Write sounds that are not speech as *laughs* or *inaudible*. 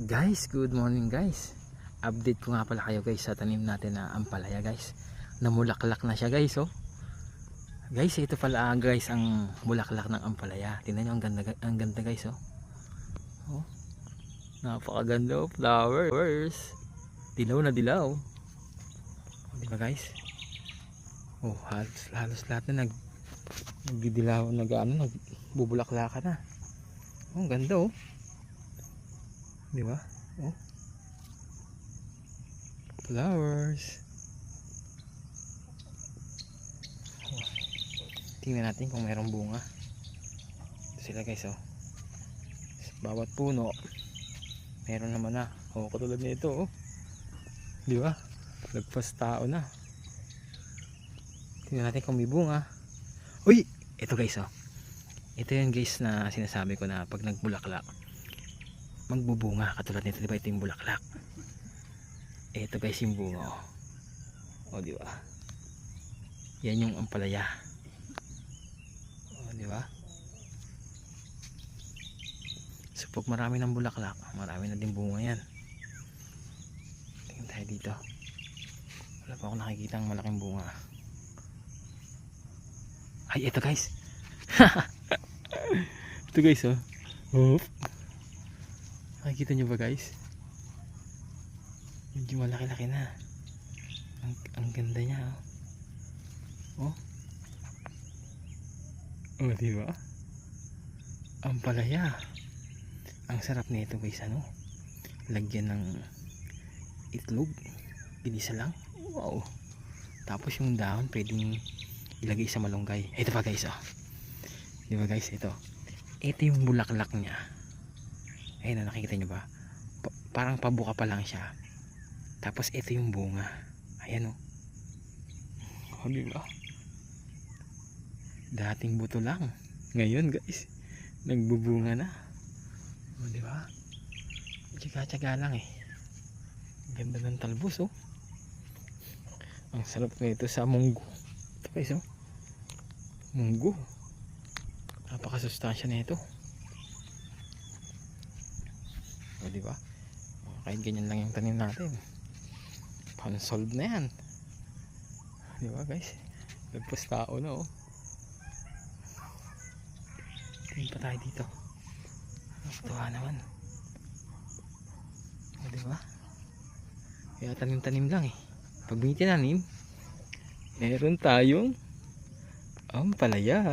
Guys, good morning guys. Update ko nga pala kayo guys sa tanim natin na ampalaya guys. Namulaklak na siya guys oh. Guys, ito pala ah, guys ang bulaklak ng ampalaya. Tingnan niyo ang ganda ang ganda guys oh. Oh. Napakaganda oh, flowers. Dilaw na dilaw. Di ba guys? Oh, halos, halos lahat na nag nagdidilaw, nag ano, nagbubulaklakan na. Oh, ganda oh. Di ba? Oh. Flowers. Tingnan natin kung mayroong bunga. Ito sila guys oh. Sa Bawat puno meron naman na. Oh, katulad nito oh. Di ba? Lagpas tao na. Tingnan natin kung may bunga. Uy! Ito guys oh. Ito yung guys na sinasabi ko na pag nagbulaklak magbubunga katulad nito di ba? Ito yung bulaklak. Ito guys yung bunga oh. o di ba? Yan yung ampalaya. O di ba? So pag marami ng bulaklak marami na din bunga yan. Tingin tayo dito. Wala pa ako nakikita ang malaking bunga. Ay ito guys. *laughs* Ito guys oh. Oop. Nakikita nyo ba guys? Medyo malaki-laki na. Ang, ang ganda niya. Oh. Oh, oh di ba? Ang palaya. Ang sarap nito guys ano? Lagyan ng itlog. Ginisa lang. Wow. Tapos yung dahon pwedeng ilagay sa malunggay. Ito pa guys oh. Di ba guys ito? Ito yung bulaklak niya ayun na nakikita nyo ba? Pa- parang pabuka pa lang siya. Tapos ito yung bunga. Ayan o oh. oh, diba dating buto lang. Ngayon guys nagbubunga na. O oh, diba tsaga tsaga lang eh. Ganda ng talbos oh. Ang sarap nito sa munggo. Ito guys oh. Munggo. Napakasustansya na ito o di ba? Kahit ganyan lang yung tanim natin. Pan-solve na yan. Di guys? Lagpas tao na oh. Tingin pa tayo dito. Nakatuwa naman. O di ba? Kaya tanim-tanim lang eh. Pag may tinanim, meron tayong ampalaya.